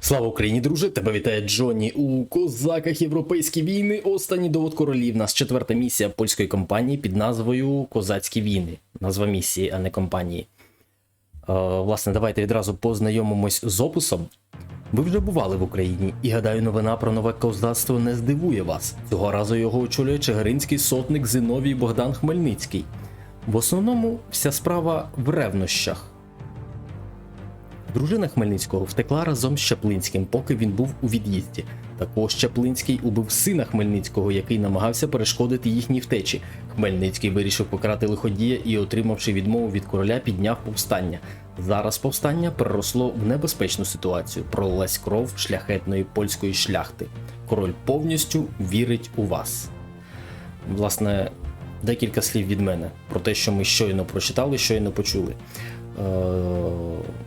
Слава Україні, друже! Тебе вітає Джонні у козаках Європейські війни. Останній довод королів. Нас четверта місія польської компанії під назвою Козацькі війни. Назва місії, а не компанії. Е, власне, давайте відразу познайомимось з описом. Ви вже бували в Україні, і гадаю, новина про нове козацтво не здивує вас. Цього разу його очолює чигиринський сотник Зиновій Богдан Хмельницький. В основному вся справа в ревнощах. Дружина Хмельницького втекла разом з Чаплинським, поки він був у від'їзді. Також Чаплинський убив сина Хмельницького, який намагався перешкодити їхній втечі. Хмельницький вирішив покарати лиходія і, отримавши відмову від короля, підняв повстання. Зараз повстання переросло в небезпечну ситуацію. Пролилась кров шляхетної польської шляхти. Король повністю вірить у вас. Власне, декілька слів від мене про те, що ми щойно прочитали, щойно почули. Е-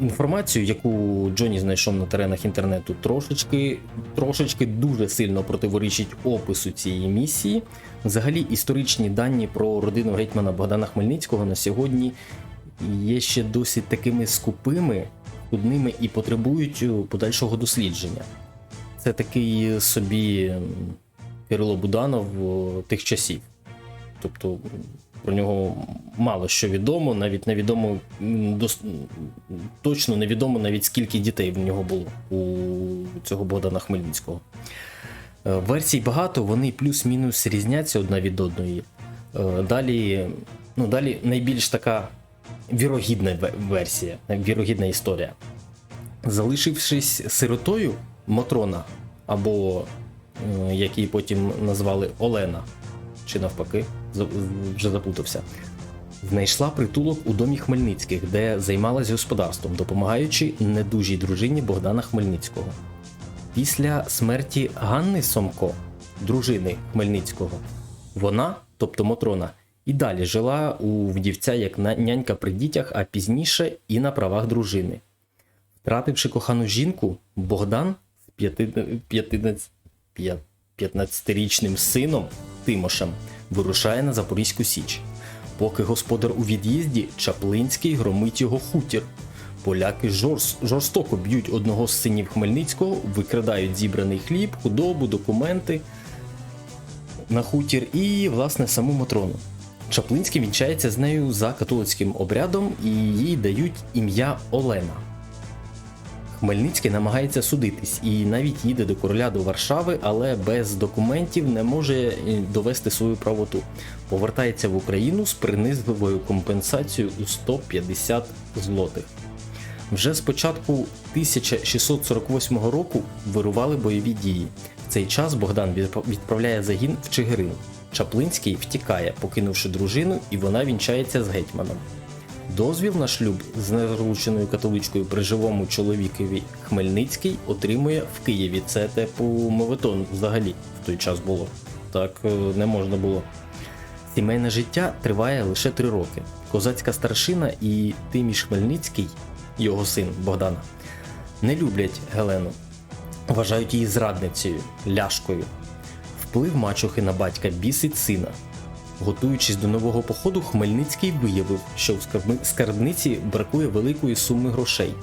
інформацію, яку Джоні знайшов на теренах інтернету, трошечки, трошечки дуже сильно противорічить опису цієї місії. Взагалі, історичні дані про родину гетьмана Богдана Хмельницького на сьогодні є ще досить такими скупими, скудними і потребують подальшого дослідження. Це такий собі Кирило Буданов тих часів. Тобто про нього мало що відомо, навіть невідомо дос- точно невідомо навіть скільки дітей в нього було у цього Богдана Хмельницького. Е, Версій багато, вони плюс-мінус різняться одна від одної. Е, Далі, ну, далі найбільш така вірогідна версія, вірогідна історія. Залишившись сиротою Мотрона, або е, як її потім назвали Олена, чи навпаки, вже заплутався. Знайшла притулок у домі Хмельницьких, де займалась господарством, допомагаючи недужій дружині Богдана Хмельницького. Після смерті Ганни Сомко, дружини Хмельницького, вона, тобто Мотрона, і далі жила у вдівця як нянька при дітях, а пізніше і на правах дружини. Втративши кохану жінку, Богдан з п'яти- п'ятинадцять- 15-річним сином Тимошем вирушає на Запорізьку Січ. Поки господар у від'їзді, Чаплинський громить його хутір. Поляки жорс- жорстоко б'ють одного з синів Хмельницького, викрадають зібраний хліб, худобу, документи на хутір і, власне, саму Матрону. Чаплинський вінчається з нею за католицьким обрядом і їй дають ім'я Олена. Хмельницький намагається судитись і навіть їде до короля до Варшави, але без документів не може е, довести свою правоту. Повертається в Україну з принизливою компенсацією у 150 злотих. Вже з початку 1648 року вирували бойові дії. В цей час Богдан відправляє загін в Чигирин. Чаплинський втікає, покинувши дружину, і вона вінчається з гетьманом. Дозвіл на шлюб з нерозлученою католичкою при живому чоловікові Хмельницький отримує в Києві. Це типу моветон взагалі в той час було. Так е, не можна було. Сімейне життя триває лише три роки. Козацька старшина і Тиміш Хмельницький, його син Богдана, не люблять Гелену, вважають її зрадницею, ляшкою. Вплив мачухи на батька бісить сина. Готуючись до нового походу, Хмельницький виявив, що в скарбниці бракує великої суми грошей.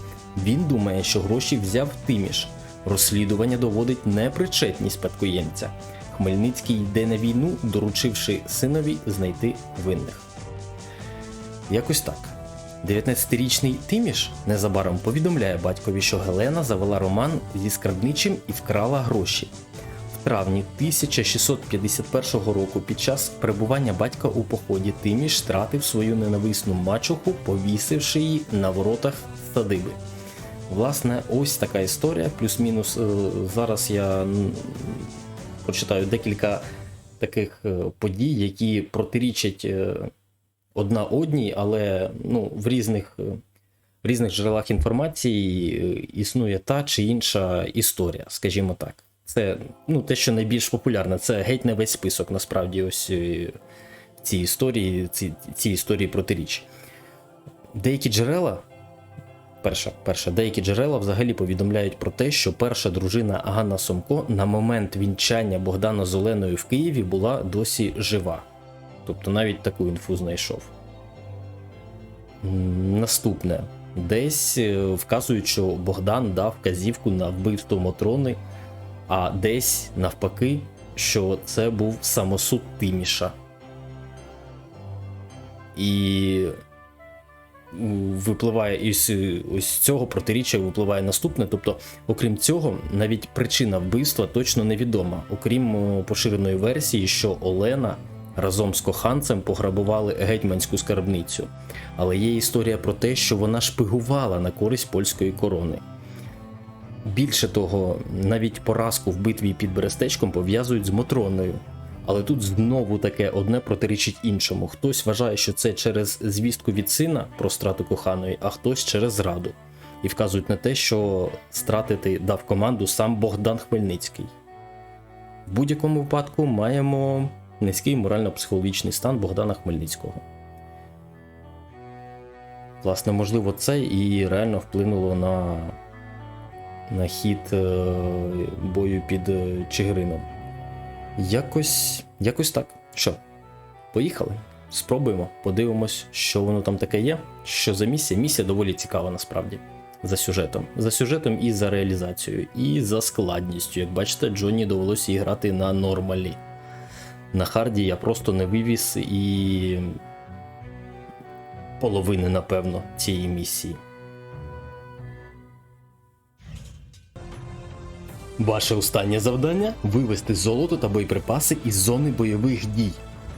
Він думає, що гроші взяв Тиміш. Розслідування доводить непричетність спадкоємця. Хмельницький йде на війну, доручивши синові знайти винних. Якось так. 19-річний Тиміш незабаром повідомляє батькові, що Гелена завела роман зі скарбничим і вкрала гроші. Травні 1651 року під час перебування батька у поході Тиміш втратив свою ненависну мачуху, повісивши її на воротах садиби. Власне, ось така історія. Плюс-мінус е, зараз я прочитаю декілька таких е, подій, які протирічать е, одна одній, але ну, в різних. В різних джерелах інформації існує та чи інша історія, скажімо так. Це ну, те, що найбільш популярне. Це геть не весь список, насправді, ось е, в цій історії, ці, ці історії протиріч. Деякі джерела, перша, перша, деякі джерела взагалі повідомляють про те, що перша дружина Ганна Сомко на момент вінчання Богдана з Оленою в Києві була досі жива. Тобто навіть таку інфу знайшов. Наступне. Десь е, вказують, що Богдан дав вказівку на вбивство Мотрони, а десь навпаки, що це був самосуд Тиміша. І випливає із ось цього протиріччя випливає наступне. Тобто, окрім цього, навіть причина вбивства точно невідома, окрім е, поширеної версії, що Олена разом з коханцем пограбували гетьманську скарбницю. Але є історія про те, що вона шпигувала на користь польської корони. Більше того, навіть поразку в битві під Берестечком пов'язують з Мотроною. Але тут знову таке одне протирічить іншому. Хтось вважає, що це через звістку від сина про страту коханої, а хтось через зраду. І вказують на те, що стратити дав команду сам Богдан Хмельницький. В будь-якому випадку маємо низький морально-психологічний стан Богдана Хмельницького. Власне, можливо, це і реально вплинуло на, на хід е, бою під е, Чигирином. Якось, якось так. Що? Поїхали? Спробуємо, подивимось, що воно там таке є. Що за місія? Місія доволі цікава насправді. За сюжетом. За сюжетом і за реалізацією, і за складністю. Як бачите, Джонні довелося і грати на нормалі. На харді я просто не вивіз і половини, напевно, цієї місії. Ваше останнє завдання вивести золото та боєприпаси із зони бойових дій.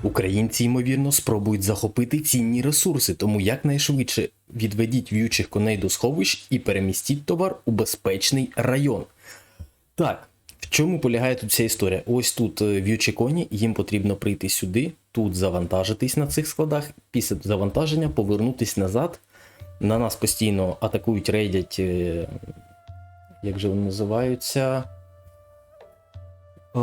Українці, ймовірно, спробують захопити цінні ресурси, тому якнайшвидше відведіть в'ючих коней до сховищ і перемістіть товар у безпечний район. Так, в чому полягає тут ця історія? Ось тут е, в'ючі коні, їм потрібно прийти сюди, тут завантажитись на цих складах, після завантаження повернутись назад. На нас постійно атакують, рейдять. Як же вони називаються? Е,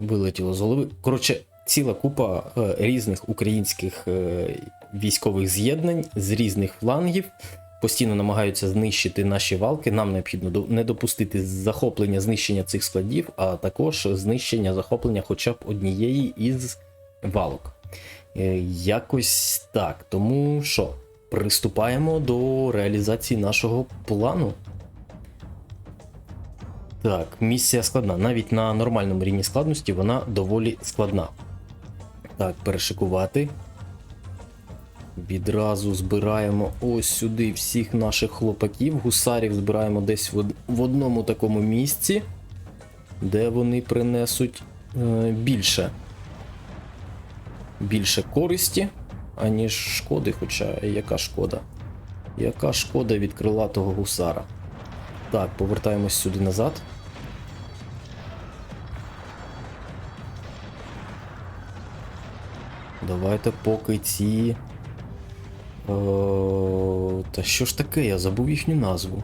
Вилетіло з голови. Коротше, ціла купа е, різних українських е, військових з'єднань з різних флангів постійно намагаються знищити наші валки. Нам необхідно не допустити захоплення знищення цих складів, а також знищення захоплення хоча б однієї із валок. Е, Якось так. Тому що, приступаємо до реалізації нашого плану. Так, місія складна. Навіть на нормальному рівні складності вона доволі складна. Так, перешикувати. Відразу збираємо ось сюди всіх наших хлопаків. Гусарів збираємо десь в, одному такому місці, де вони принесуть е, більше. Більше користі, аніж шкоди. Хоча яка шкода? Яка шкода від крилатого гусара? Так, повертаємось сюди назад. Давайте поки ці. О, та що ж таке? Я забув їхню назву.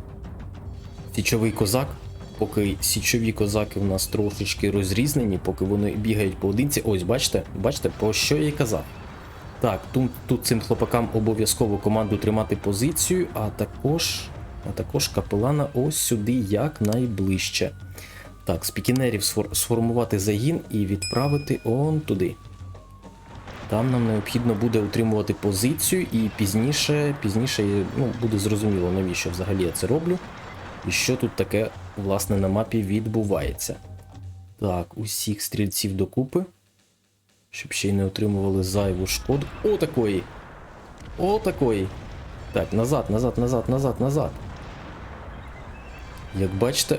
Січовий козак. Поки січові козаки в нас трошечки розрізнені, поки вони бігають поодинці. Ось, бачите, бачите, про що я й казав. Так, тут, тут цим хлопакам обов'язково команду тримати позицію, а також, а також капелана ось сюди якнайближче. Так, з пікінерів сфор- сформувати загін і відправити он туди. Там нам необхідно буде утримувати позицію, і пізніше, пізніше ну, буде зрозуміло, навіщо взагалі я це роблю. І що тут таке, власне, на мапі відбувається. Так, усіх стрільців докупи. Щоб ще й не отримували зайву шкоду. О, такої! О, такої! Так, назад, назад, назад, назад, назад. Як бачите.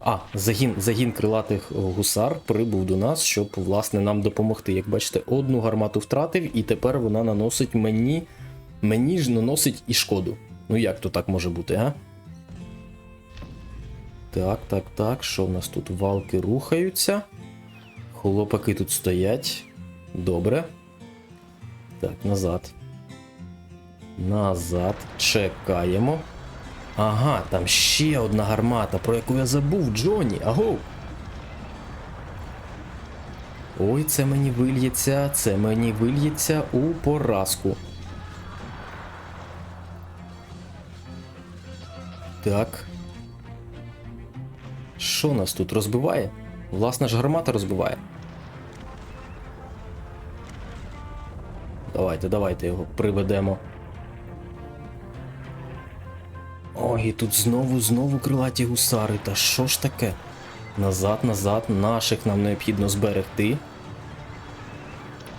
А, загін, загін крилатих гусар прибув до нас, щоб власне нам допомогти. Як бачите, одну гармату втратив, і тепер вона наносить мені. Мені ж наносить і шкоду. Ну як то так може бути, а? Так, так, так. Що в нас тут? Валки рухаються. Хлопаки тут стоять. Добре. Так, назад. Назад. Чекаємо. Ага, там ще одна гармата, про яку я забув, Джонні. Агов. Ой, це мені вильється, це мені вильється у поразку. Так. Що нас тут розбиває? Власна ж гармата розбиває. Давайте, давайте його приведемо. Ой, і тут знову, знову крилаті гусари. Та що ж таке? Назад, назад, наших нам необхідно зберегти.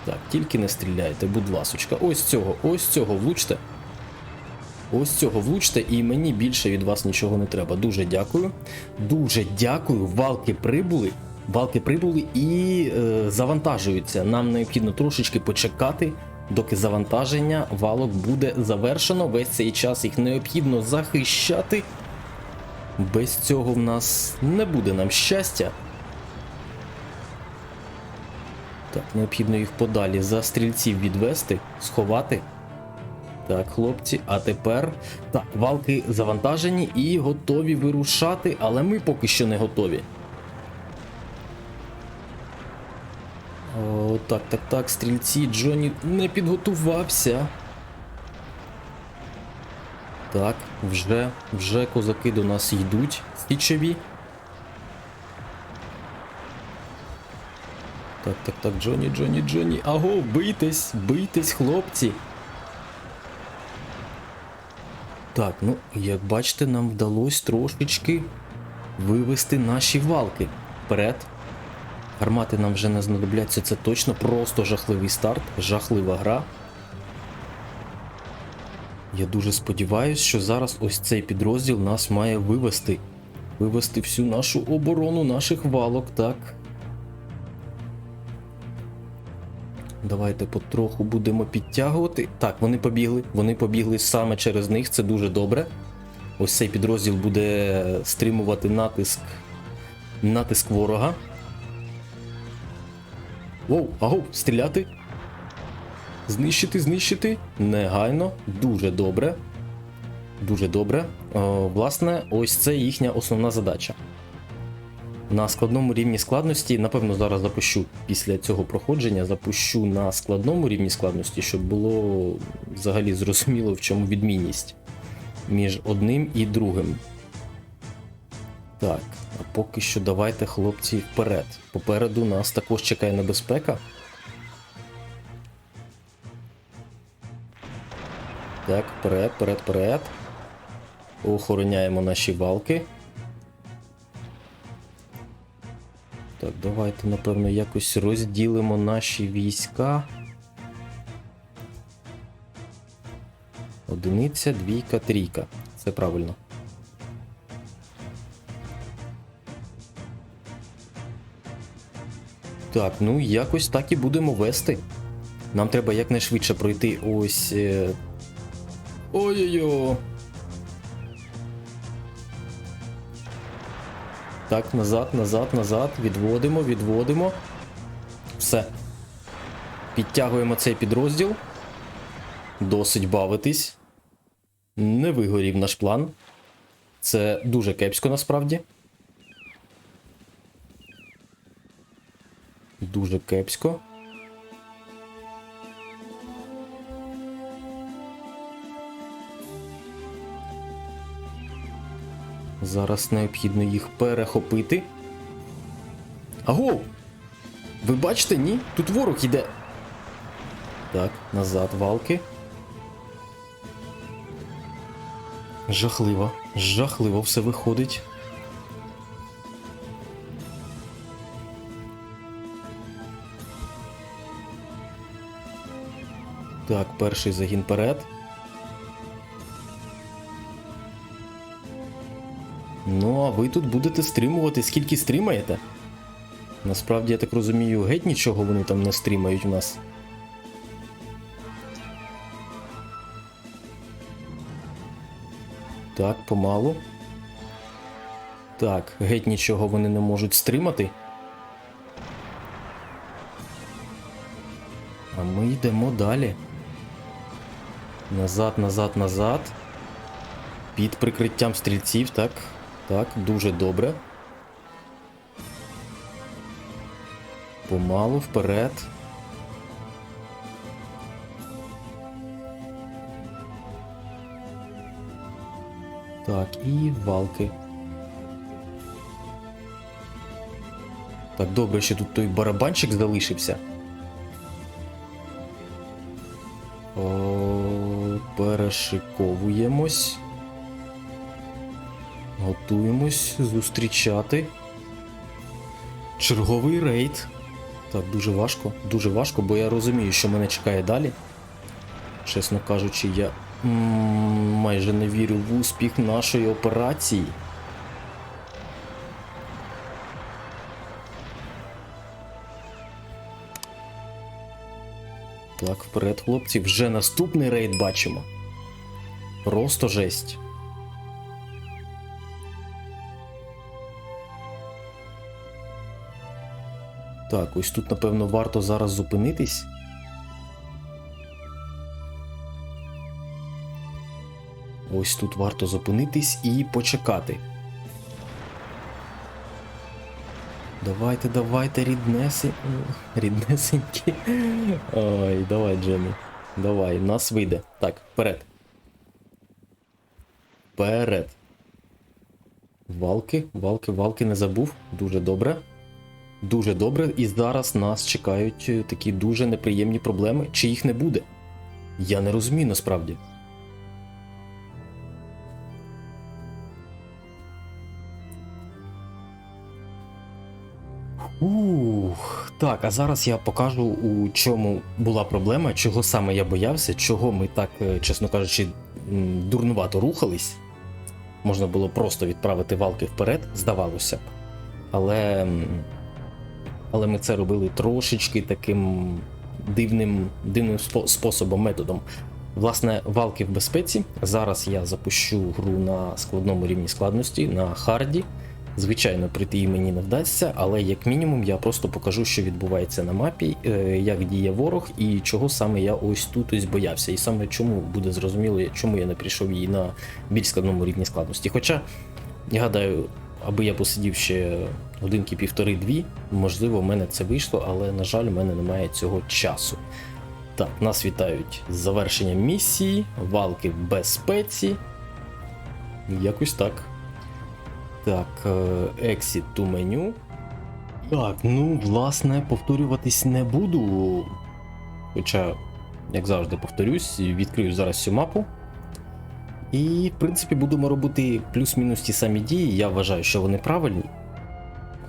Так, тільки не стріляйте, будь ласочка. Ось цього, ось цього влучте. Ось цього влучте, і мені більше від вас нічого не треба. Дуже дякую. Дуже дякую. Валки прибули. Валки прибули і е, завантажуються. Нам необхідно трошечки почекати, доки завантаження валок буде завершено. Весь цей час їх необхідно захищати. Без цього в нас не буде нам щастя. Так, необхідно їх подалі за стрільців відвести, сховати. Так, хлопці, а тепер так, валки завантажені і готові вирушати, але ми поки що не готові. О, так, так, так, стрільці, Джоні не підготувався. Так, вже, вже козаки до нас йдуть, січові. Так, так, так, Джоні, Джоні, Джоні. Аго, бийтесь, бийтесь, хлопці. Так, ну, як бачите, нам вдалося трошечки вивести наші валки вперед. Гармати нам вже не знадобляться, це точно просто жахливий старт, жахлива гра. Я дуже сподіваюся, що зараз ось цей підрозділ нас має вивести. Вивести всю нашу оборону наших валок, так. Давайте потроху будемо підтягувати. Так, вони побігли. Вони побігли саме через них, це дуже добре. Ось цей підрозділ буде стримувати натиск. Натиск ворога. Воу, агов, стріляти. Знищити, знищити. Негайно, дуже добре. Дуже добре. О, власне, ось це їхня основна задача. На складному рівні складності, напевно, зараз запущу після цього проходження, запущу на складному рівні складності, щоб було взагалі зрозуміло, в чому відмінність між одним і другим. Так, а поки що давайте, хлопці, вперед. Попереду нас також чекає небезпека. Так, вперед, вперед, вперед. Охороняємо наші валки. Так, давайте, напевно, якось розділимо наші війська. Одиниця, двійка, трійка. Це правильно. Так, ну якось так і будемо вести. Нам треба якнайшвидше пройти ось. е, Ой-ой-ой. Так, назад, назад, назад. Відводимо, відводимо. Все. Підтягуємо цей підрозділ. Досить бавитись. Не вигорів наш план. Це дуже кепсько насправді. Дуже кепсько. Зараз необхідно їх перехопити. Аго! Ви бачите, ні? Тут ворог іде. Так, назад валки. Жахливо, жахливо все виходить. Так, перший загін перед. Ви тут будете стримувати, скільки стримаєте? Насправді, я так розумію, геть нічого вони там не стрімають у нас. Так, помалу. Так, геть нічого вони не можуть стримати. А ми йдемо далі. Назад, назад, назад. Під прикриттям стрільців, так. Так, дуже добре. Помалу вперед. Так, і валки. Так, добре, що тут той барабанчик залишився. О, перешиковуємось. Готуємось зустрічати. Черговий рейд. Так, дуже важко, дуже важко, бо я розумію, що мене чекає далі. Чесно кажучи, я майже не вірю в успіх нашої операції. Так, вперед, хлопці, вже наступний рейд бачимо. Просто жесть. Так, ось тут, напевно, варто зараз зупинитись. Ось тут варто зупинитись і почекати. Давайте, давайте, ріднеси... ріднесенькі. Ой, давай, Джемі. Давай, нас вийде. Так, вперед. Вперед. Валки, валки, валки не забув. Дуже добре. Дуже добре. І зараз нас чекають е, такі дуже неприємні проблеми. Чи їх не буде? Я не розумію насправді. Ух, так, а зараз я покажу, у чому була проблема, чого саме я боявся, чого ми так, е, чесно кажучи, дурнувато рухались. Можна було просто відправити валки вперед, здавалося б. Але, але ми це робили трошечки таким дивним, дивним спо- способом, методом. Власне, валки в безпеці. Зараз я запущу гру на складному рівні складності, на харді. Звичайно, прийти мені не вдасться, але як мінімум я просто покажу, що відбувається на мапі, е, як діє ворог і чого саме я ось тут ось боявся. І саме чому буде зрозуміло, чому я не прийшов її на більш складному рівні складності. Хоча, я гадаю, аби я посидів ще годинки півтори-дві, можливо, в мене це вийшло, але, на жаль, в мене немає цього часу. Так, нас вітають з завершенням місії, валки в безпеці. Якось так. Так, е, exit to меню. Так, ну, власне, повторюватись не буду. Хоча, як завжди, повторюсь, відкрию зараз цю мапу. І, в принципі, будемо робити плюс-мінус ті самі дії. Я вважаю, що вони правильні.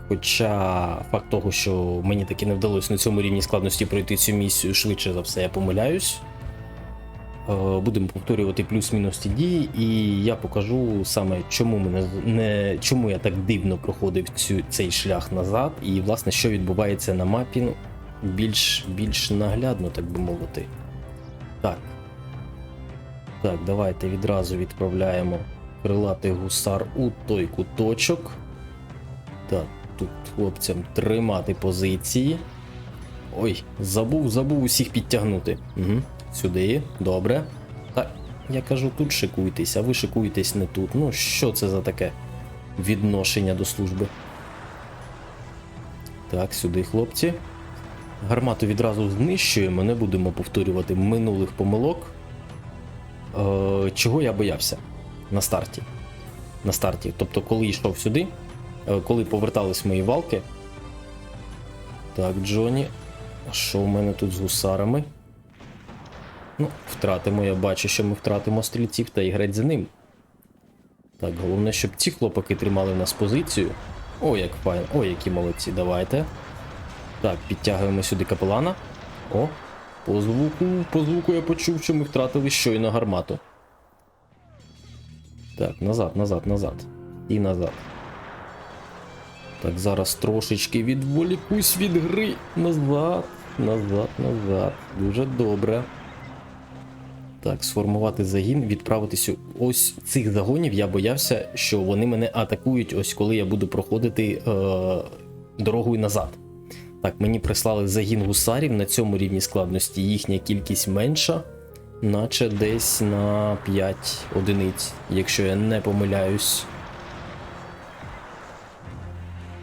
Хоча факт того, що мені таки не вдалося на цьому рівні складності пройти цю місію, швидше за все, я помиляюсь. Е, Будемо повторювати плюс-мінус ті дії, і я покажу саме, чому мене не чому я так дивно проходив цю, цей шлях назад, і власне що відбувається на мапі ну, більш, більш наглядно, так би мовити. Так. Так, давайте відразу відправляємо крилатий гусар у той куточок. Так, тут хлопцям тримати позиції. Ой, забув, забув усіх підтягнути. Угу. Сюди, добре. Так, я кажу, тут шикуйтесь, а ви шикуєтесь не тут. Ну, що це за таке відношення до служби? Так, сюди, хлопці. Гармату відразу знищуємо, не будемо повторювати минулих помилок. Е, чого я боявся на старті? На старті. Тобто, коли йшов сюди, е, коли повертались мої валки. Так, Джоні. А що в мене тут з гусарами? Ну, втратимо, я бачу, що ми втратимо стрільців та і греть за ним. Так, головне, щоб ці хлопаки тримали в нас позицію. О, як файн, о, які молодці, давайте. Так, підтягуємо сюди капелана. О, по звуку, по звуку я почув, що ми втратили щойно гармату. Так, назад, назад, назад. І назад. Так, зараз трошечки відволікусь від гри. Назад, назад, назад. Дуже добре. Так, сформувати загін, відправитися. Ось цих загонів я боявся, що вони мене атакують, ось коли я буду проходити е, дорогою назад. Так, мені прислали загін гусарів на цьому рівні складності. Їхня кількість менша, наче десь на 5 одиниць, якщо я не помиляюсь.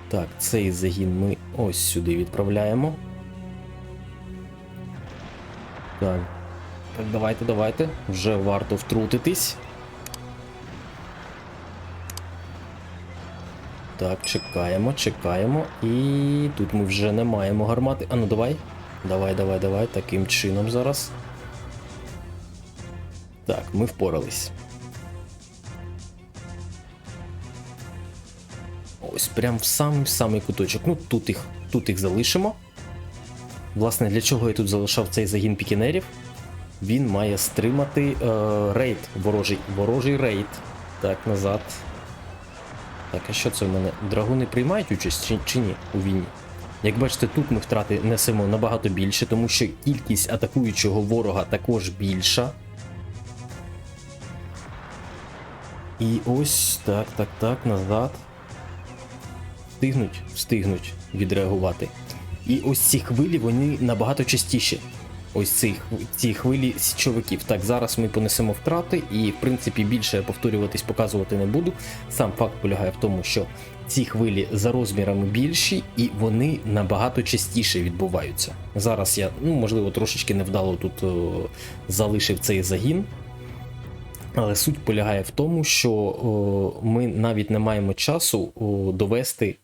Так, цей загін ми ось сюди відправляємо. Так. Так, давайте, давайте. Вже варто втрутитись. Так, чекаємо, чекаємо. І тут ми вже не маємо гармати. А ну давай. Давай, давай, давай. Таким чином зараз. Так, ми впорались. Ось прям в самий самий куточок. Ну, тут їх, тут їх залишимо. Власне, для чого я тут залишав цей загін пікінерів? Він має стримати е, рейд, ворожий, ворожий рейд. Так, назад. Так, а що це в мене? Драгуни приймають участь чи, чи ні у війні? Як бачите, тут ми втрати несемо набагато більше, тому що кількість атакуючого ворога також більша. І ось так, так, так, назад. Встигнуть, встигнуть відреагувати. І ось ці хвилі вони набагато частіші. Ось ці, ці хвилі січовиків. Так, зараз ми понесемо втрати, і в принципі більше повторюватись, показувати не буду. Сам факт полягає в тому, що ці хвилі за розмірами більші, і вони набагато частіше відбуваються. Зараз я, ну можливо, трошечки невдало тут о, залишив цей загін. Але суть полягає в тому, що о, ми навіть не маємо часу о, довести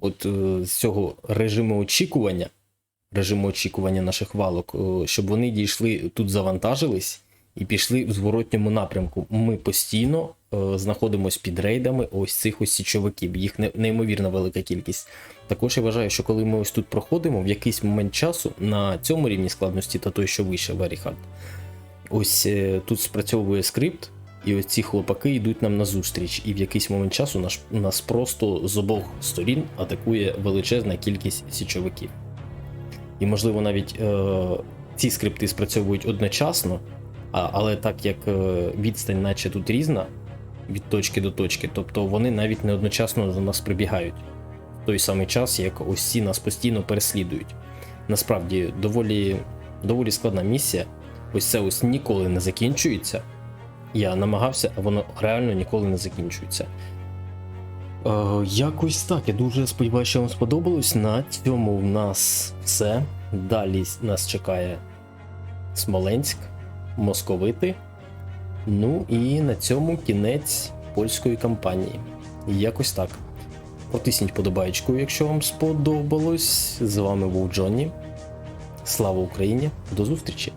от е, з цього режиму очікування, режиму очікування наших валок, щоб вони дійшли тут, завантажились і пішли в зворотньому напрямку. Ми постійно е, знаходимося під рейдами ось цих ось січовиків. Їх не- неймовірно велика кількість. Також я вважаю, що коли ми ось тут проходимо, в якийсь момент часу на цьому рівні складності та той, що вище Very ось е, тут спрацьовує скрипт, і ось ці хлопаки йдуть нам назустріч, і в якийсь момент часу наш, нас просто з обох сторін атакує величезна кількість січовиків. І, можливо, навіть е, ці скрипти спрацьовують одночасно, а, але так як е, відстань, наче тут різна від точки до точки, тобто вони навіть не одночасно до нас прибігають в той самий час, як ось ці нас постійно переслідують. Насправді доволі, доволі складна місія. Ось це ось ніколи не закінчується. Я намагався, а воно реально ніколи не закінчується. Е, якось так. Я дуже сподіваюся, що вам сподобалось. На цьому в нас все. Далі нас чекає Смоленськ, Московити. Ну і на цьому кінець польської кампанії. Якось так. Потисніть подобаєчку, якщо вам сподобалось. З вами був Джонні. Слава Україні! До зустрічі!